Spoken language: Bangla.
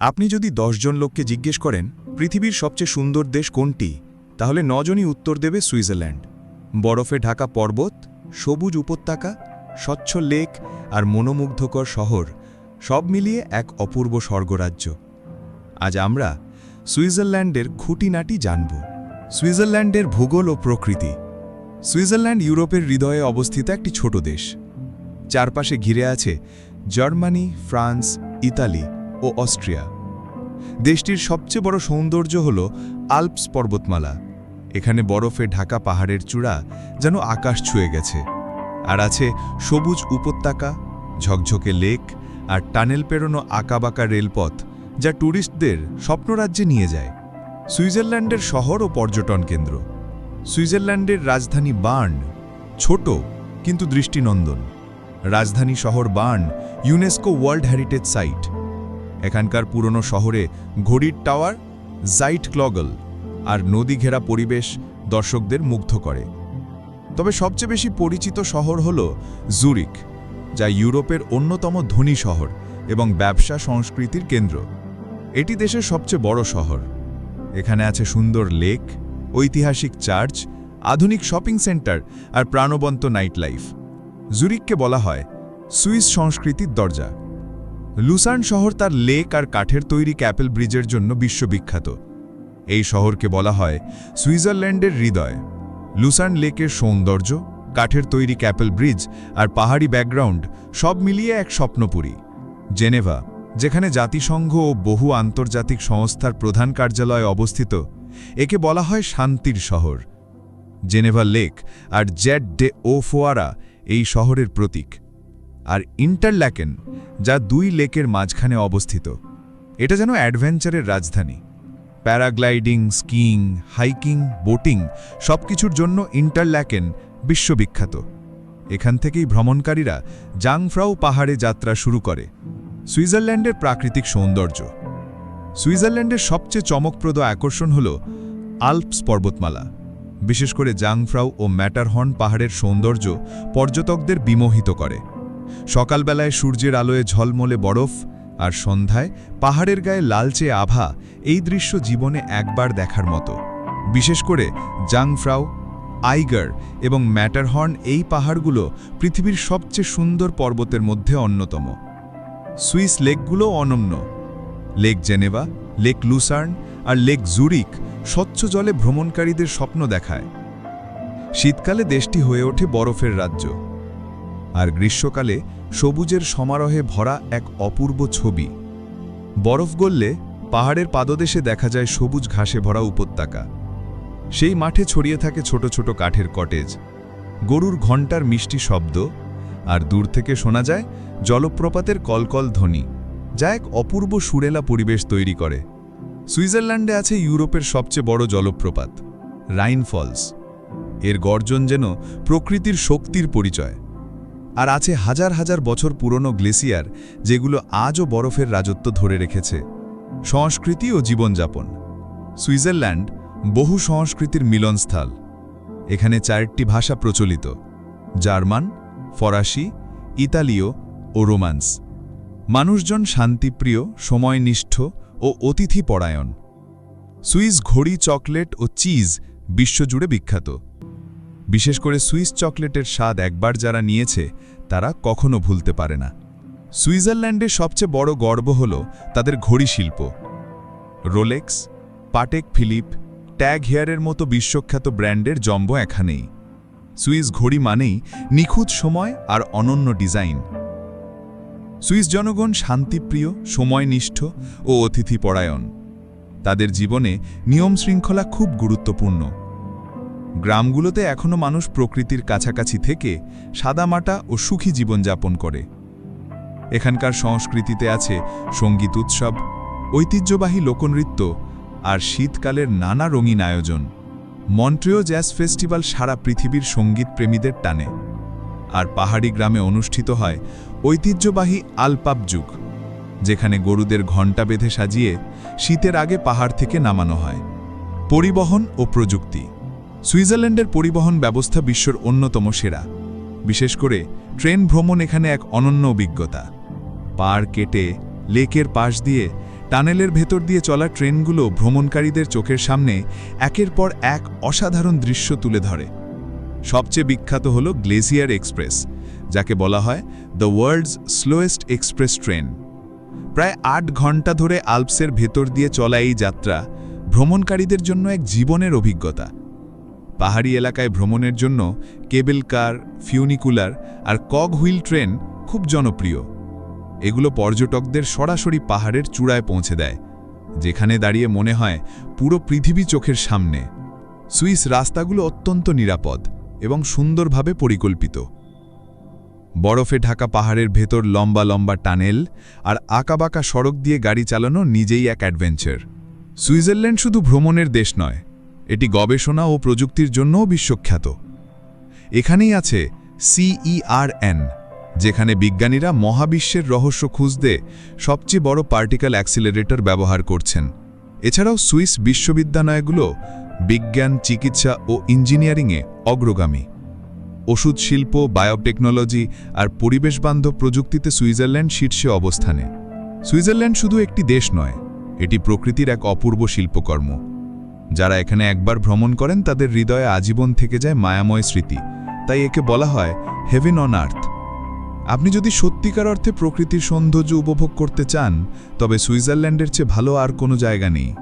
আপনি যদি জন লোককে জিজ্ঞেস করেন, পৃথিবীর সবচেয়ে সুন্দর দেশ কোনটি, তাহলে নজনই উত্তর দেবে সুইজারল্যান্ড। বরফে ঢাকা পর্বত, সবুজ উপত্যকা, স্বচ্ছ লেক আর মনোমুগ্ধকর শহর, সব মিলিয়ে এক অপূর্ব স্বর্গরাজ্য। আজ আমরা সুইজারল্যান্ডের খুঁটিনাটি জানব। সুইজারল্যান্ডের ভূগোল ও প্রকৃতি। সুইজারল্যান্ড ইউরোপের হৃদয়ে অবস্থিত একটি ছোট দেশ। চারপাশে ঘিরে আছে জার্মানি, ফ্রান্স, ইতালি ও অস্ট্রিয়া। দেশটির সবচেয়ে বড় সৌন্দর্য হল আল্পস পর্বতমালা। এখানে বরফে ঢাকা পাহাড়ের চূড়া যেন আকাশ ছুঁয়ে গেছে। আর আছে সবুজ উপত্যকা, ঝকঝকে লেক আর টানেল পেরোনো আঁকাবাঁকা রেলপথ যা ট্যুরিস্টদের স্বপ্নরাজ্যে নিয়ে যায়। সুইজারল্যান্ডের শহর ও পর্যটন কেন্দ্র। সুইজারল্যান্ডের রাজধানী বার্ন ছোট কিন্তু দৃষ্টিনন্দন। রাজধানী শহর Bern, UNESCO world heritage site. এখানকার পুরনো শহরে ঘড়ির টাওয়ার জাইট ক্লগল আর নদী ঘেরা পরিবেশ দর্শকদের মুগ্ধ করে। তবে সবচেয়ে বেশি পরিচিত শহর হল জুরিক যা ইউরোপের অন্যতম ধনী শহর এবং ব্যবসা সংস্কৃতির কেন্দ্র। এটি দেশের সবচেয়ে বড় শহর। এখানে আছে সুন্দর লেক, ঐতিহাসিক চার্চ, আধুনিক শপিং সেন্টার আর প্রাণবন্ত নাইট লাইফ জুরিককে বলা হয় সুইস সংস্কৃতির দরজা। লুসার্ন শহর তার লেক আর কাঠের তৈরি ক্যাপেল ব্রিজের জন্য বিশ্ববিখ্যাত। এই শহরকে বলা হয় সুইজারল্যান্ডের হৃদয়। লুসার্ন লেকের সৌন্দর্য, কাঠের তৈরি ক্যাপেল ব্রিজ আর পাহাড়ি ব্যাকগ্রাউন্ড সব মিলিয়ে এক স্বপ্নপুরী। জেনেভা, যেখানে জাতিসংঘ ও বহু আন্তর্জাতিক সংস্থার প্রধান কার্যালয় অবস্থিত, একে বলা হয় শান্তির শহর। জেনেভা লেক আর জেট ডে ও ফোয়ারা এই শহরের প্রতীক। আর ইন্টারল্যাকেন, যা দুই লেকের মাঝখানে অবস্থিত। এটা যেন অ্যাডভেঞ্চারের রাজধানী। প্যারাগ্লাইডিং, স্কিইং, হাইকিং, বোটিং সবকিছুর জন্য ইন্টারল্যাকেন বিশ্ববিখ্যাত। এখান থেকেই ভ্রমণকারীরা জাংফ্রাউ পাহাড়ে যাত্রা শুরু করে। সুইজারল্যান্ডের প্রাকৃতিক সৌন্দর্য। সুইজারল্যান্ডের সবচেয়ে চমকপ্রদ আকর্ষণ হল আল্পস পর্বতমালা। বিশেষ করে জাংফ্রাউ ও ম্যাটারহর্ন পাহাড়ের সৌন্দর্য পর্যটকদের বিমোহিত করে। সকালবেলায় সূর্যের আলোয় ঝলমলে বরফ, আর সন্ধ্যায় পাহাড়ের গায়ে লালচে আভা, এই দৃশ্য জীবনে একবার দেখার মতো। বিশেষ করে জাংফ্রাউ আইগার এবং ম্যাটারহর্ন এই পাহাড়গুলো পৃথিবীর সবচেয়ে সুন্দর পর্বতের মধ্যে অন্যতম। সুইস লেকগুলো অনন্য। লেক জেনেভা, লেক লুসার্ন আর লেক জুরিক স্বচ্ছ জলে ভ্রমণকারীদের স্বপ্ন দেখায়। শীতকালে দেশটি হয়ে ওঠে বরফের রাজ্য। আর গ্রীষ্মকালে সবুজের সমারোহে ভরা এক অপূর্ব ছবি। বরফ গললে পাহাড়ের পাদদেশে দেখা যায় সবুজ ঘাসে ভরা উপত্যকা। সেই মাঠে ছড়িয়ে থাকে ছোট ছোট কাঠের কটেজ। গরুর ঘণ্টার মিষ্টি শব্দ, আর দূর থেকে শোনা যায় জলপ্রপাতের কলকল ধ্বনি, যা এক অপূর্ব সুরেলা পরিবেশ তৈরি করে। সুইজারল্যান্ডে আছে ইউরোপের সবচেয়ে বড় জলপ্রপাত রাইন ফলস এর গর্জন যেন প্রকৃতির শক্তির পরিচয়। আর আছে হাজার হাজার বছর পুরনো গ্লেসিয়ার, যেগুলো আজও বরফের রাজত্ব ধরে রেখেছে। সংস্কৃতি ও জীবনযাপন। সুইজারল্যান্ড বহু সংস্কৃতির মিলনস্থল। এখানে চারটি ভাষা প্রচলিত। জার্মান, ফরাসি, ইতালীয় ও রোমান্স। মানুষজন শান্তিপ্রিয়, সময়নিষ্ঠ ও অতিথি পরায়ণ সুইস ঘড়ি, চকলেট ও চিজ বিশ্বজুড়ে বিখ্যাত। বিশেষ করে সুইস চকলেটের স্বাদ একবার যারা নিয়েছে, তারা কখনো ভুলতে পারে না। সুইজারল্যান্ডের সবচেয়ে বড় গর্ব হল তাদের ঘড়ি শিল্প। রোলেক্স, পাটেক ফিলিপ, ট্যাগ হেয়ারের মতো বিশ্বখ্যাত ব্র্যান্ডের জম্ব এখানেই। সুইস ঘড়ি মানেই নিখুঁত সময় আর অনন্য ডিজাইন। সুইস জনগণ শান্তিপ্রিয়, সময়নিষ্ঠ ও অতিথিপরায়ণ। তাদের জীবনে নিয়ম শৃঙ্খলা খুব গুরুত্বপূর্ণ। গ্রামগুলোতে এখনও মানুষ প্রকৃতির কাছাকাছি থেকে সাদামাটা ও সুখী জীবনযাপন করে। এখানকার সংস্কৃতিতে আছে সংগীত উৎসব, ঐতিহ্যবাহী লোকনৃত্য আর শীতকালের নানা রঙিন আয়োজন। মন্ট্রিও জ্যাজ ফেস্টিভ্যাল সারা পৃথিবীর সংগীত প্রেমীদের টানে। আর পাহাড়ি গ্রামে অনুষ্ঠিত হয় ঐতিহ্যবাহী আলপাপ যুগ, যেখানে গরুদের ঘণ্টা বেঁধে সাজিয়ে শীতের আগে পাহাড় থেকে নামানো হয়। পরিবহন ও প্রযুক্তি। সুইজারল্যান্ডের পরিবহন ব্যবস্থা বিশ্বর অন্যতম সেরা। বিশেষ করে ট্রেন ভ্রমণ এখানে এক অনন্য অভিজ্ঞতা। পার কেটে লেকের পাশ দিয়ে টানেলের ভেতর দিয়ে চলা ট্রেনগুলো ভ্রমণকারীদের চোখের সামনে একের পর এক অসাধারণ দৃশ্য তুলে ধরে। সবচেয়ে বিখ্যাত হল গ্লেসিয়ার এক্সপ্রেস, যাকে বলা হয় the world's slowest express train. প্রায় আট ঘণ্টা ধরে আলপসের ভেতর দিয়ে চলা এই যাত্রা ভ্রমণকারীদের জন্য এক জীবনের অভিজ্ঞতা। পাহাড়ি এলাকায় ভ্রমণের জন্য কেবল কার, ফিউনিকুলার আর কক হুইল ট্রেন খুব জনপ্রিয়। এগুলো পর্যটকদের সরাসরি পাহাড়ের চূড়ায় পৌঁছে দেয়, যেখানে দাঁড়িয়ে মনে হয় পুরো পৃথিবী চোখের সামনে। সুইস রাস্তাগুলো অত্যন্ত নিরাপদ এবং সুন্দরভাবে পরিকল্পিত। বরফে ঢাকা পাহাড়ের ভেতর লম্বা লম্বা টানেল আর আঁকাবাঁকা সড়ক দিয়ে গাড়ি চালানো নিজেই এক অ্যাডভেঞ্চার। সুইজারল্যান্ড শুধু ভ্রমণের দেশ নয় এটি গবেষণা ও প্রযুক্তির জন্যও বিশ্বখ্যাত। এখানেই আছে সিইআরএন যেখানে বিজ্ঞানীরা মহাবিশ্বের রহস্য খুঁজতে সবচেয়ে বড় পার্টিকেল অ্যাক্সিলারেটর ব্যবহার করছেন। এছাড়াও সুইস বিশ্ববিদ্যালয়গুলো বিজ্ঞান, চিকিৎসা ও ইঞ্জিনিয়ারিংয়ে অগ্রগামী। ওষুধ শিল্প, বায়োটেকনোলজি আর পরিবেশবান্ধব প্রযুক্তিতে সুইজারল্যান্ড শীর্ষে অবস্থানে। সুইজারল্যান্ড শুধু একটি দেশ নয়, এটি প্রকৃতির এক অপূর্ব শিল্পকর্ম। যারা এখানে একবার ভ্রমণ করেন, তাদের হৃদয়ে আজীবন থেকে যায় মায়াময় স্মৃতি। তাই একে বলা হয় হেভেন অন আর্থ আপনি যদি সত্যিকার অর্থে প্রকৃতির সৌন্দর্য উপভোগ করতে চান, তবে সুইজারল্যান্ডের চেয়ে ভালো আর কোনো জায়গা নেই।